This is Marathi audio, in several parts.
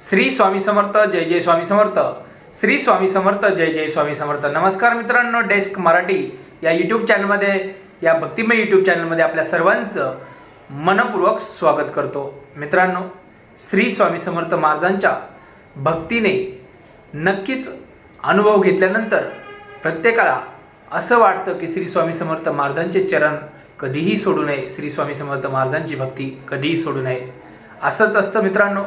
श्री स्वामी समर्थ जय जय स्वामी समर्थ. श्री स्वामी समर्थ जय जय स्वामी समर्थ. नमस्कार मित्रांनो डेस्क मराठी या यूट्यूब चॅनलमध्ये या भक्तिमय यूट्यूब चॅनलमध्ये आपल्या सर्वांचं मनपूर्वक स्वागत करतो. मित्रांनो श्री स्वामी समर्थ महाराजांच्या भक्तीने नक्कीच अनुभव घेतल्यानंतर प्रत्येकाला असं वाटतं की श्री स्वामी समर्थ महाराजांचे चरण कधीही सोडू नये. श्री स्वामी समर्थ महाराजांची भक्ती कधीही सोडू नये. असंच असतं मित्रांनो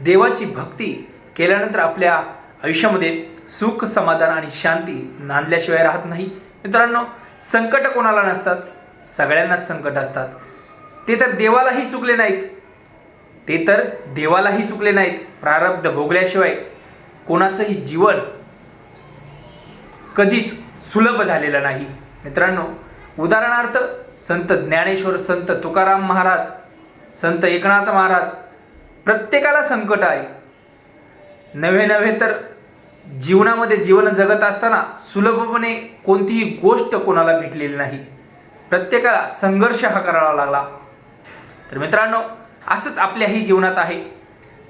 देवाची भक्ती केल्यानंतर आपल्या आयुष्यामध्ये सुख समाधान आणि शांती नांदल्याशिवाय राहत नाही. मित्रांनो संकट कोणाला नसतात? सगळ्यांनाच संकट असतात. ते तर देवालाही चुकले नाहीत. ते तर देवालाही चुकले नाहीत. प्रारब्ध भोगल्याशिवाय कोणाचंही जीवन कधीच सुलभ झालेलं नाही. मित्रांनो उदाहरणार्थ संत ज्ञानेश्वर संत तुकाराम महाराज संत एकनाथ महाराज प्रत्येकाला संकट आहे. नव्हे नव्हे तर जीवनामध्ये जीवन जगत असताना सुलभपणे कोणतीही गोष्ट कोणाला भेटलेली नाही. प्रत्येकाला संघर्ष हा करावा लागला. तर मित्रांनो असंच आपल्याही जीवनात आहे.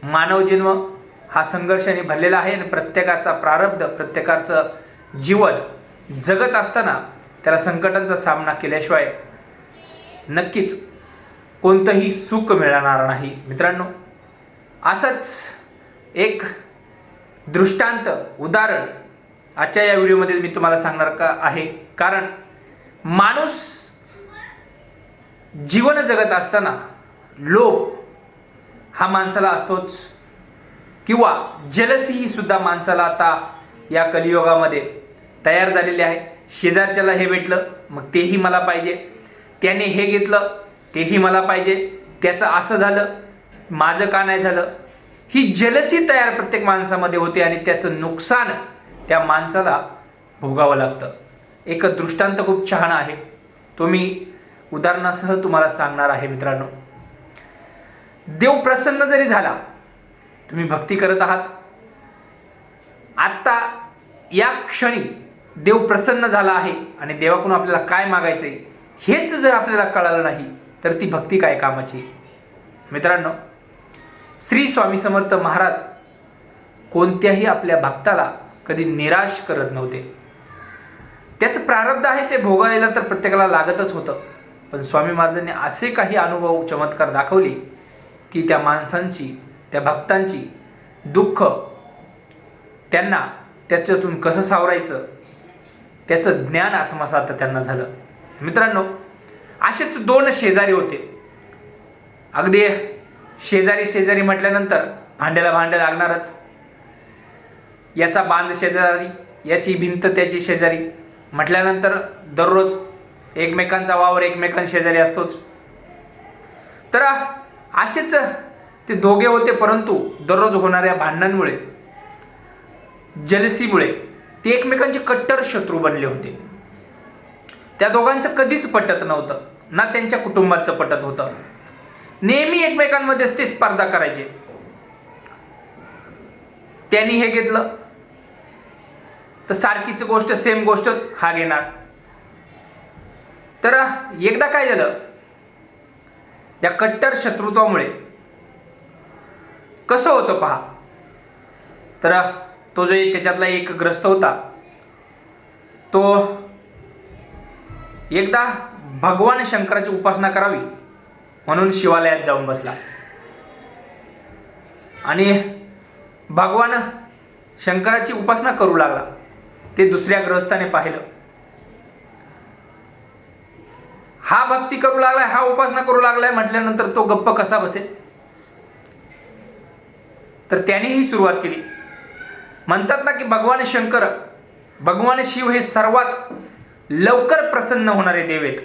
मानव जन्म हा संघर्षाने भरलेला आहे आणि प्रत्येकाचा प्रारब्ध प्रत्येकाचं जीवन जगत असताना त्याला संकटांचा सामना केल्याशिवाय नक्कीच कोणतंही सुख मिळणार नाही. मित्रांनो असंच एक दृष्टांत उदाहरण आजच्या या व्हिडिओमध्ये मी तुम्हाला सांगणार का आहे. कारण माणूस जीवन जगत असताना लोभ हा माणसाला असतोच. किंवा जलसी ही सुद्धा माणसाला आता या कलियुगामध्ये तयार झालेली आहे. शेजारच्याला हे भेटलं मग तेही मला पाहिजे. त्याने हे घेतलं तेही मला पाहिजे. त्याचं असं झालं माझं का नाही झालं? ही जलसी तयार प्रत्येक माणसामध्ये होते आणि त्याचं नुकसान त्या माणसाला भोगावं लागतं. एक दृष्टांत खूप छान आहे. तो मी उदाहरणासह तुम्हाला सांगणार आहे मित्रांनो. देव प्रसन्न जरी झाला तुम्ही भक्ती करत आहात. आत्ता या क्षणी देव प्रसन्न झाला आहे आणि देवाकडून आपल्याला काय मागायचं आहे हेच जर आपल्याला कळालं नाही तर ती भक्ती काय कामाची? मित्रांनो श्री स्वामी समर्थ महाराज कोणत्याही आपल्या भक्ताला कधी निराश करत नव्हते. त्याचं प्रारब्ध आहे ते भोगायला तर प्रत्येकाला लागतच होतं. पण स्वामी महाराजांनी असे काही अनुभव चमत्कार दाखवले की त्या माणसांची त्या भक्तांची दुःख त्यांना त्याच्यातून कसं सावरायचं त्याचं ज्ञान आत्मसात त्यांना झालं. मित्रांनो असेच दोन शेजारी होते. अगदी शेजारी शेजारी म्हटल्यानंतर भांड्याला भांडं लागणारच. याचा बांध शेजारी याची भिंत त्याची शेजारी. म्हटल्यानंतर दररोज एकमेकांचा वावर एकमेकां शेजारी असतोच. तर असेच ते दोघे होते परंतु दररोज होणाऱ्या भांडणांमुळे जलसीमुळे ते एकमेकांचे कट्टर शत्रू बनले होते. त्या दोघांचं कधीच पटत नव्हतं. ना त्यांच्या कुटुंबाचं पटत होतं. नेहमी एकमेकांमध्येच ते स्पर्धा करायचे. त्यांनी हे घेतलं. तर सारखीच गोष्ट सेम गोष्ट हा घेणार. तर एकदा काय झालं? या कट्टर शत्रुत्वामुळे. कसं होतं पहा. तर तो जो त्याच्यातला एक ग्रस्त होता तो एकदा भगवान शंकराची उपासना करावी. म्हणून शिवालयात जाऊन बसला. आणि भगवान शंकराची उपासना करू लागला. ते दुसऱ्या ग्रस्ताने पाहिलं. हा भक्ती करू लागलाय हा उपासना करू लागलाय म्हटल्यानंतर तो गप्प कसा बसेल? तर त्यानेही सुरुवात केली. म्हणतात ना की भगवान शंकर भगवान शिव हे सर्वात लवकर प्रसन्न होणारे देव आहेत.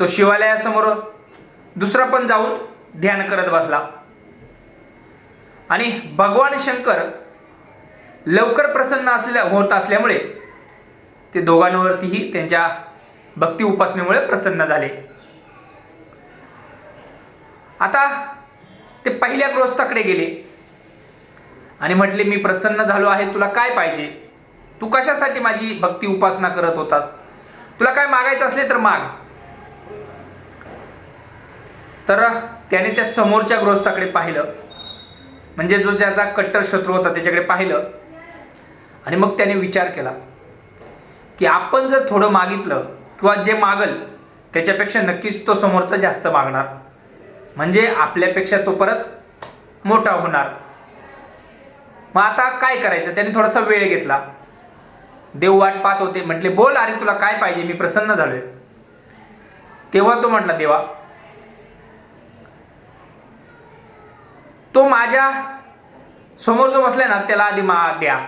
तो शिवालयासमोर दुसरा पण जाऊन ध्यान करत बसला. आणि भगवान शंकर लवकर प्रसन्न असलेल्या होत असल्यामुळे ते दोघांवरतीही त्यांच्या भक्ती उपासनेमुळे प्रसन्न झाले. आता ते पहिल्या गृहस्थाकडे गेले. आणि म्हटले मी प्रसन्न झालो आहे तुला काय पाहिजे? तू कशासाठी माझी भक्ती उपासना करत होतास? तुला काय मागायचं असले तर माग. तर त्याने त्या समोरच्या गृहस्थाकडे पाहिलं. म्हणजे जो ज्याचा कट्टर शत्रू होता त्याच्याकडे पाहिलं. आणि मग त्याने विचार केला की आपण जर थोडं मागितलं किंवा जे मागल त्याच्यापेक्षा नक्कीच तो समोरचा जास्त मागणार. म्हणजे आपल्यापेक्षा तो परत मोठा होणार. मग आता काय करायचं? त्याने थोडासा वेळ घेतला. देव वाट पाहत होते. म्हटले बोल अरे तुला काय पाहिजे? मी प्रसन्न झालोय. तेव्हा तो म्हटला देवा तो माझ्यासमोर जो बसलाय ना त्याला आधी मा द्या.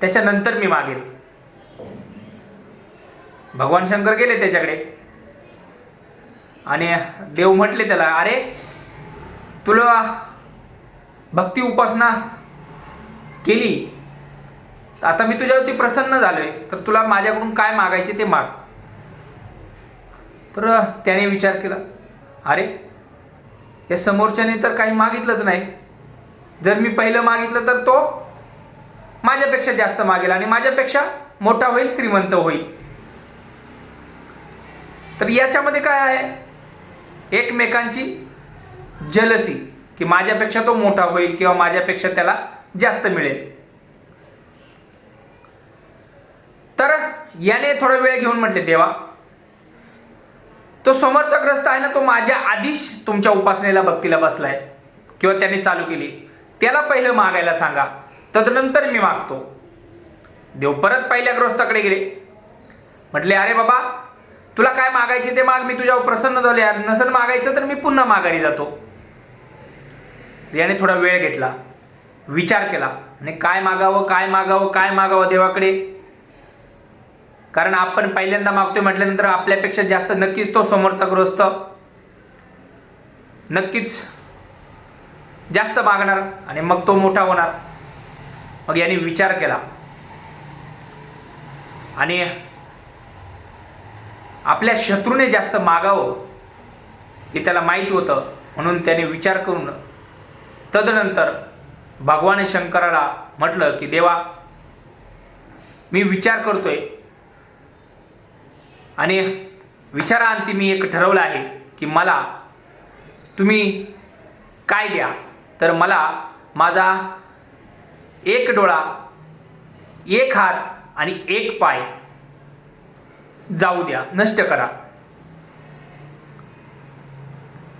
त्याच्यानंतर मी मागेल. भगवान शंकर गेले त्याच्याकडे. आणि देव म्हटले त्याला अरे तुला भक्ती उपासना केली. तर आता मी तुझ्यावरती प्रसन्न झालोय. तर तुला माझ्याकडून काय मागायचे ते माग. तर त्याने विचार केला अरे या समोरच्याने तर काही मागितलंच नाही. जर मी पहिलं मागितलं तर तो माझ्यापेक्षा जास्त मागेल आणि माझ्यापेक्षा मोठा होईल श्रीमंत होईल. तर याच्यामध्ये काय आहे? एकमेकांची जलसी की माझ्यापेक्षा तो मोठा होईल किंवा माझ्यापेक्षा त्याला जास्त मिळेल. तर याने थोडा वेळ घेऊन म्हटले देवा तो समोरचा ग्रस्त आहे ना तो माझ्या आधीच तुमच्या उपासनेला भक्तीला बसलाय. किंवा त्याने चालू केली. त्याला पहिलं मागायला सांगा. तदनंतर मी मागतो. देव परत पहिल्या ग्रस्ताकडे गेले. म्हटले अरे बाबा तुला काय मागायचे ते माग. मी तुझ्यावर प्रसन्न झाले यार. नसन मागायचं तर मी पुन्हा माघारी जातो. याने थोडा वेळ घेतला. विचार केला. आणि काय मागावं काय मागावं काय मागावं देवाकडे? कारण आपण पहिल्यांदा मागतोय म्हटल्यानंतर आपल्यापेक्षा जास्त नक्कीच तो समोरचा ग्रस्त नक्कीच जास्त मागणार आणि मग तो मोठा होणार. मग याने विचार केला. आणि आपल्या शत्रूने जास्त मागावं हे त्याला माहीत होतं म्हणून त्याने विचार करून तदनंतर भगवान शंकराला म्हटलं की देवा मी विचार करतोय आणि विचारांती मी एक ठरवलं आहे की मला तुम्ही काय द्या? तर मला माझा एक डोळा एक हात आणि एक पाय जाऊ द्या नष्ट करा.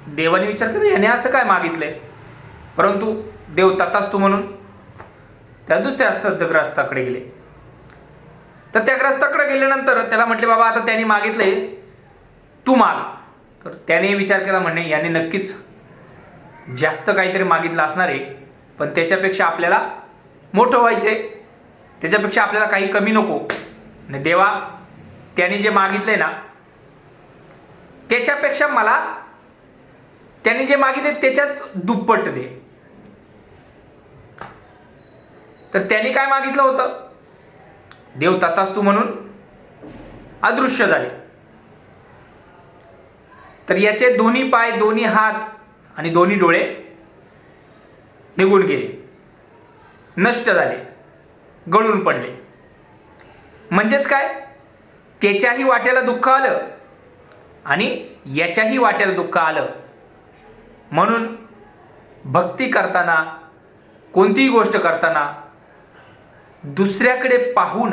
देवाने विचार केला याने असं काय मागितलंय? परंतु देव तथास्तू म्हणून त्या दुसऱ्या श्रद्धग्रस्ताकडे गेले. तर त्या ग्रस्ताकडे गेल्यानंतर त्याला म्हटले बाबा आता त्याने मागितले तू माग. तर त्याने विचार केला म्हणणे याने नक्कीच जास्त काहीतरी मागितलं असणार आहे पण त्याच्यापेक्षा आपल्याला मोठं व्हायचं आहे त्याच्यापेक्षा आपल्याला काही कमी नको. आणि देवा त्याने जे मागितलंय ना त्याच्यापेक्षा मला त्याने जे मागितले त्याच्याच दुप्पट दे. तर त्याने काय मागितलं होतं? देव तथास्तू म्हणून अदृश्य झाले. तर याचे दोन्ही पाय दोन्ही हात आणि दोन्ही डोळे निघून गेले. नष्ट झाले. गळून पडले. म्हणजेच काय? त्याच्याही वाट्याला दुःख आलं आणि याच्याही वाट्याला दुःख आलं. म्हणून भक्ती करताना कोणतीही गोष्ट करताना दुसऱ्याकडे पाहून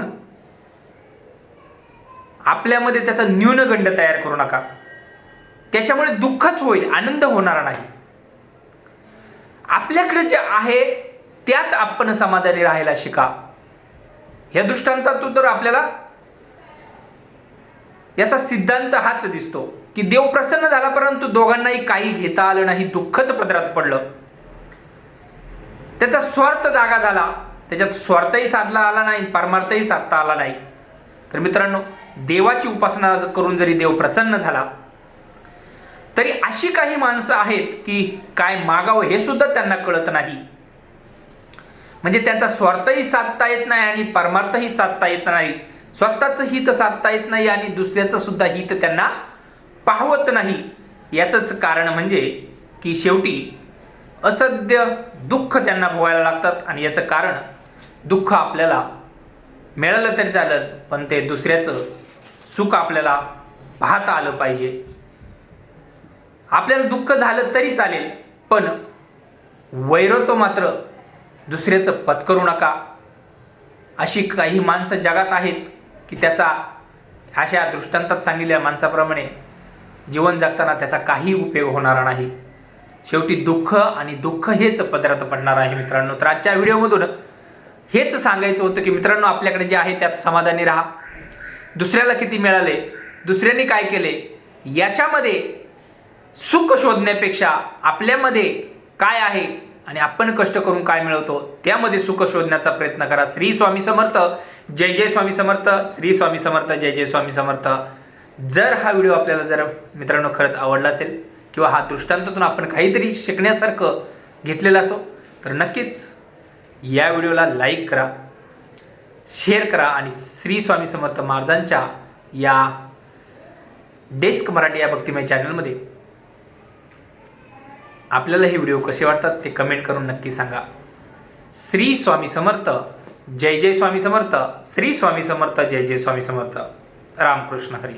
आपल्यामध्ये त्याचा न्यूनगंड तयार करू नका. त्याच्यामुळे दुःखच होईल आनंद होणार नाही. आपल्याकडे जे आहे त्यात आपण समाधानी राहायला शिका. या दृष्टांतातून तर आपल्याला याचा सिद्धांत हाच दिसतो की देव प्रसन्न झाला परंतु दोघांनाही काही घेता आलं नाही दुःखच पदरात पडलं. त्याचा स्वार्थ जागा झाला. त्याच्यात स्वार्थही साधला आला नाही परमार्थही साधता आला नाही. तर मित्रांनो देवाची उपासना करून जरी देव प्रसन्न झाला तरी अशी काही माणसं आहेत की काय मागावं हे सुद्धा त्यांना कळत नाही. म्हणजे त्यांचा स्वार्थही साधता येत नाही आणि परमार्थही साधता येत नाही. स्वतःचं हित साधता येत नाही आणि दुसऱ्याचं सुद्धा हित त्यांना पाहवत नाही. याचंच कारण म्हणजे की शेवटी असद्य दुःख त्यांना भोगायला लागतात आणि याचं कारण दुःख आपल्याला मिळालं तरी चालत पण ते दुसऱ्याचं सुख आपल्याला पाहता आलं पाहिजे. आपल्याला दुःख झालं तरी चालेल पण वैरत्व मात्र दुसऱ्याचं पत्करू नका. अशी काही माणसं जगात आहेत की त्याचा अशा दृष्टांतात सांगितलेल्या माणसाप्रमाणे जीवन जगताना त्याचा काही उपयोग होणार नाही. शेवटी दुःख आणि दुःख हेच पदरात पडणार आहे मित्रांनो. तर आजच्या व्हिडिओमधून हेच सांगायचं होतं की मित्रांनो आपल्याकडे जे आहे त्यात समाधानी राहा. दुसऱ्याला किती मिळाले दुसऱ्यांनी काय केले याच्यामध्ये सुख शोधण्यापेक्षा आपल्यामध्ये काय आहे आणि आपण कष्ट करून काय मिळवतो त्यामध्ये सुख शोधण्याचा प्रयत्न करा. श्री स्वामी समर्थ जय जय स्वामी समर्थ श्री स्वामी समर्थ जय जय स्वामी समर्थ. जर हा व्हिडिओ आपल्याला जर मित्रांनो खरंच आवडला असेल किंवा हा दृष्टांतातून आपण काहीतरी शिकण्यासारखं घेतलेलं असो तर नक्कीच या व्हिडिओला लाईक करा शेअर करा आणि श्री स्वामी समर्थ महाराजांच्या या डेस्क मराठी या भक्तिमय चॅनलमध्ये आपल्याला हे व्हिडिओ कसे वाटतात ते कमेंट करून नक्की सांगा. श्री स्वामी समर्थ जय जय स्वामी समर्थ श्री स्वामी समर्थ जय जय स्वामी समर्थ. रामकृष्ण हरी.